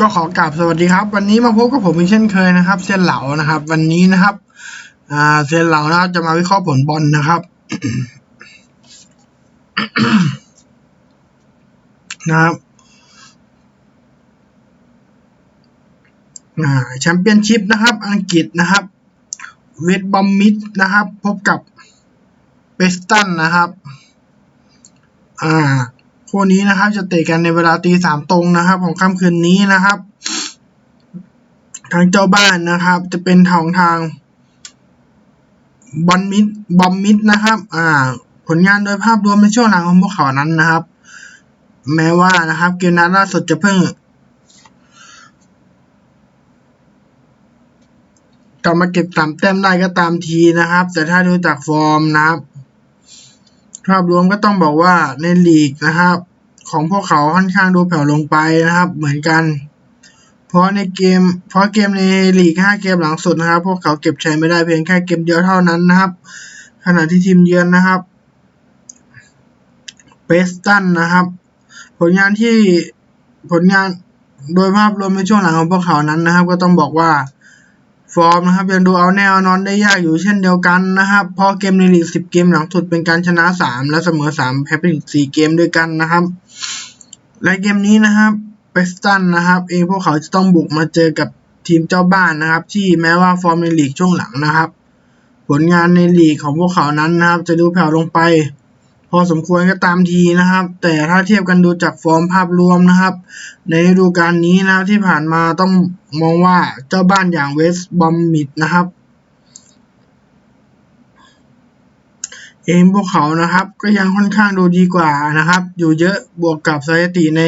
ก็ขอกราบสวัสดีครับ วันนี้มาพบกับผมเช่นเคยนะครับเซียนเหลานะครับ วันนี้นะครับอ่าเซียนเหลานะครับจะมาวิเคราะห์ผลบอลนะครับนะครับแชมเปี้ยนชิพนะครับ อังกฤษนะครับ เวสบอมมิดนะครับ พบกับเบสตันนะครับ อ่า คู่นี้นะครับจะเตะกันในเวลาตีสามตรงนะครับ ของค่ำคืนนี้นะครับ ทางเจ้าบ้านนะครับ จะเป็นทางทางบอลมิดบอมมิดนะครับ อ่า ผลงานโดยภาพรวมในช่วงหลังของพวกเขานั้นนะครับ แม้ว่านะครับ เกมนัดล่าสุดจะเพิ่งกลับมาเก็บสามแต้มได้ก็ตามทีนะครับ แต่ถ้าดูจากฟอร์มนะครับ ภาพรวมก็ต้องบอกว่าในลีกนะครับ ของพวกเขาค่อนข้างดูแผ่วลงไปนะครับ เหมือนกัน เพราะในเกม เพราะเกมในลีกห้าเกมหลังสุดนะครับ พวกเขาเก็บชัยไม่ได้เพียงแค่เกมเดียวเท่านั้นนะครับ ขณะที่ทีมเยือนนะครับเบสตันนะครับ ผลงานที่ผลงานโดยภาพรวมในช่วงหลังของพวกเขานั้นนะครับ ก็ต้องบอกว่า ฟอร์มนะครับยังดูเอาแนวนอนได้ยากอยู่เช่นเดียวกันนะครับเพราะเกมในลีก 10 เกมหลังสุดเป็นการชนะ 3 และเสมอ 3 แพ้ไปถึง4เกมด้วยกันนะครับ และเกมนี้นะครับเบสตันนะครับ เองพวกเขาจะต้องบุกมาเจอกับทีมเจ้าบ้านนะครับ ที่แม้ว่าฟอร์มในลีกช่วงหลังนะครับ ผลงานในลีกของพวกเขานั้นนะครับ จะดูแผ่วลงไป พอสมควรก็ตามทีนะครับ แต่ถ้าเทียบกันดูจากฟอร์มภาพรวมนะครับ ในฤดูกาลนี้นะครับที่ผ่านมาต้องมองว่าเจ้าบ้านอย่างเวสต์บอมมิดนะครับเองพวกเขานะครับก็ยังค่อนข้างดูดีกว่านะครับ อยู่เยอะบวกกับสถิติใน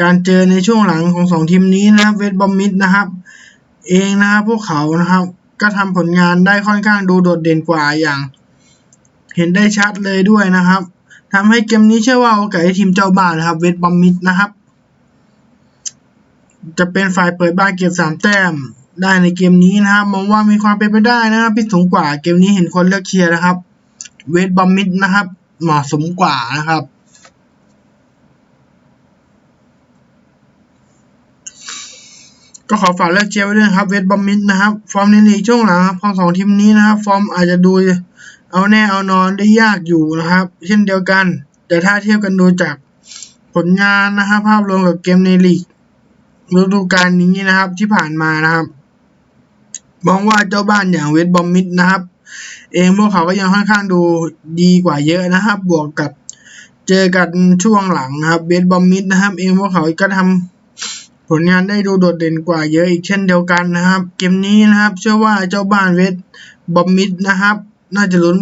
การเจอในช่วงหลังของสองทีมนี้นะครับเวสต์บอมมิดนะครับ เองนะครับพวกเขานะครับ ก็ทำผลงานได้ค่อนข้างดูโดดเด่นกว่าอย่าง เห็นได้ชัดเลยด้วยนะครับทำให้เกมนี้เชื่อว่าโอกาสให้ทีมเจ้าบ้านนะครับ เวสต์บอมมิดนะครับ จะเป็นฝ่ายเปิดบ้านเก็บสามแต้มได้ในเกมนี้นะครับ มองว่ามีความเป็นไปได้นะครับที่สูงกว่าเกมนี้เห็นคนเลือกเชียร์นะครับ เวสต์บอมมิดนะครับ เหมาะสมกว่านะครับก็ขอฝากเลือกเชียร์ไว้ด้วยครับเวสต์บอมมิดนะครับ ฟอร์มในลีกช่วงหลังครับของสองทีมนี้นะครับ ฟอร์มอาจจะดู เอาแน่เอานอนได้ยากอยู่นะครับ เช่นเดียวกัน แต่ถ้าเทียบกันดูจากผลงานนะครับภาพรวมกับเกมในลีกฤดูกาลนี้นะครับที่ผ่านมานะครับมองว่าเจ้าบ้านอย่างเวสบอมมิดนะครับ เองพวกเขาก็ยังค่อนข้างดูดีกว่าเยอะนะครับ บวกกับเจอกันช่วงหลังนะครับเวสบอมมิดนะครับ เองพวกเขาก็ทำผลงานได้ดูโดดเด่นกว่าเยอะอีกเช่นเดียวกันนะครับ เกมนี้นะครับ เชื่อว่าเจ้าบ้านเวสบอมมิดนะครับ น่าจะลุ้น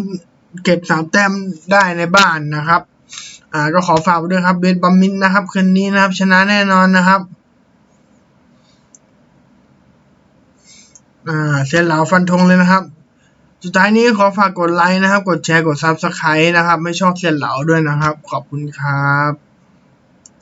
เก็บสามแต้มได้ในบ้านนะครับ อ่าก็ขอฝากด้วยครับเวสบอมมิดนะครับคืนนี้นะครับ ชนะแน่นอนนะครับ อ่าเซนเหลาฟันธงเลยนะครับ สุดท้ายนี้ขอฝากกดไลค์นะครับ กดแชร์กดซับสไครต์นะครับ ไม่ชอบเซียนเหลาด้วยนะครับ ขอบคุณครับ